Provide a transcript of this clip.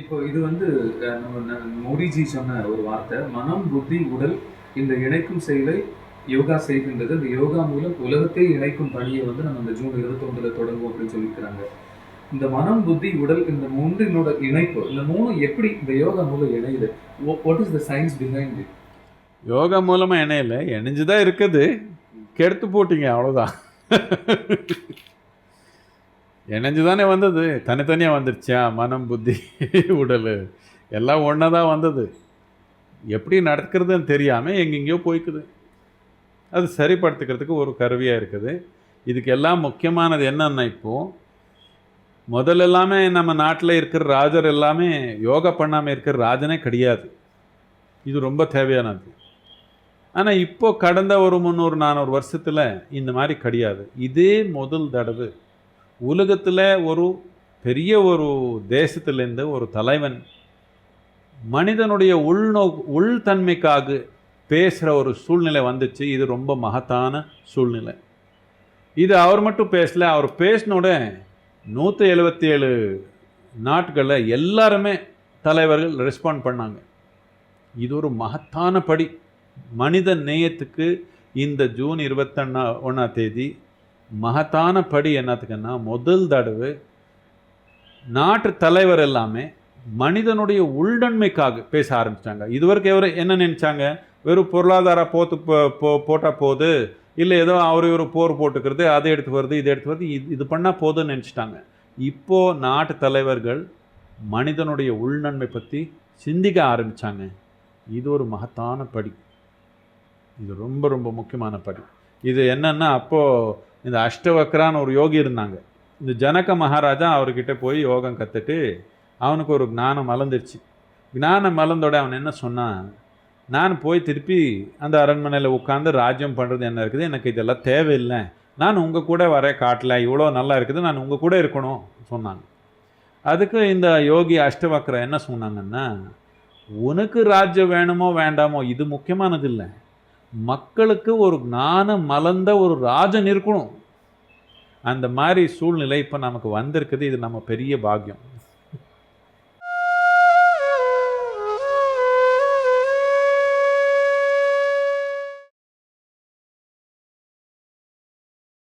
இப்போ இது வந்து நம்ம மோடிஜி சொன்ன ஒரு வார்த்தை மனம் புத்தி உடல் இந்த இணைக்கும் செயலை யோகா செய்கின்றது. இந்த யோகா மூலம் உலகத்தை இணைக்கும் பணியை வந்து நம்ம இந்த ஜூன் இருபத்தொன்பதுல தொடங்குவோம் அப்படின்னு சொல்லியிருக்கிறாங்க. இந்த மனம் புத்தி உடல் இந்த மூன்றினோட இணைப்பு இந்த மூணு எப்படி இந்த யோகா மூலம் இணையுது? What is the science behind it yoga மூலமாக இணையல இணைஞ்சு தான் இருக்குது. கெடுத்து போட்டீங்க அவ்வளோதான் இணைஞ்சு தானே வந்தது? தனித்தனியாக வந்துருச்சா? மனம் புத்தி உடல். எல்லாம் ஒன்றா தான் வந்தது. எப்படி நடக்கிறதுன்னு தெரியாமல் எங்கெங்கேயோ போய்க்குது. அது சரிப்படுத்துக்கிறதுக்கு ஒரு கருவியாக இருக்குது. இதுக்கு எல்லாம் முக்கியமானது என்னென்னா இப்போது முதல்ல எல்லாமே நம்ம நாட்டில் இருக்கிற ராஜர் எல்லாமே யோகா பண்ணாமல் இருக்கிற ராஜனே கிடையாது. இது ரொம்ப தேவையானது. ஆனால் இப்போது கடந்த ஒரு முந்நூறு நானூறு வருஷத்தில் இந்த மாதிரி கிடையாது. இதே முதல் தடவை உலகத்தில் ஒரு பெரிய ஒரு தேசத்திலேருந்து ஒரு தலைவன் மனிதனுடைய உள்நோ உள்தன்மைக்காக பேசுகிற ஒரு சூழ்நிலை வந்துச்சு. இது ரொம்ப மகத்தான சூழ்நிலை. இது அவர் மட்டும் பேசல. அவர் பேசினோட நூற்றி எழுபத்தி ஏழு நாட்களில் எல்லாருமே தலைவர்கள் ரெஸ்பாண்ட் பண்ணாங்க. இது ஒரு மகத்தான படி. மனித நேயத்துக்கு இந்த ஜூன் இருபத்தொன்னா ஒன்றாம் தேதி மகத்தான படி என்னத்துக்குன்னா முதல் தடவை நாட்டு தலைவர் எல்லாமே மனிதனுடைய உள்நன்மைக்காக பேச ஆரம்பித்தாங்க இதுவரைக்கும் எவர் என்ன நினச்சாங்க? வெறும் பொருளாதார போத்து போ- போட்டால் போது இல்லை ஏதோ அவர் இவர் போர் போட்டுக்கிறது அதை எடுத்து வருது இதை எடுத்து வருது இது இது பண்ணால் போதும்னு நினச்சிட்டாங்க. இப்போது நாட்டு தலைவர்கள் மனிதனுடைய உள்நன்மை பற்றி சிந்திக்க ஆரம்பித்தாங்க இது ஒரு மகத்தான படி. இது ரொம்ப ரொம்ப முக்கியமான படி. இது என்னென்னா அப்போது இந்த அஷ்டவக்ரான்னு ஒரு யோகி இருந்தாங்க. இந்த ஜனக மகாராஜா அவர்கிட்ட போய் யோகம் கற்றுட்டு அவனுக்கு ஒரு ஞானம் மலர்ந்துருச்சு ஞானம் மலர்ந்தோட அவன் என்ன சொன்னான்? நான் போய் திருப்பி அந்த அரண்மனையில் உட்காந்து ராஜ்யம் பண்ணுறது என்ன இருக்குது? எனக்கு இதெல்லாம் தேவையில்லை. நான் உங்கள் கூட வர காட்டில். இவ்வளோ நல்லா இருக்குது. நான் உங்கள் கூட இருக்கணும் சொன்னாங்க. அதுக்கு இந்த யோகி அஷ்டவக்ரா என்ன சொன்னாங்கன்னா உனக்கு ராஜ்யம் வேணுமோ வேண்டாமோ இது முக்கியமானது இல்லை. மக்களுக்கு ஒரு ஞானம் மலர்ந்த ஒரு ராஜன் இருக்கணும். அந்த மாதிரி சூழ்நிலை இப்போ நமக்கு வந்திருக்குது. இது நம்ம பெரிய பாக்கியம்.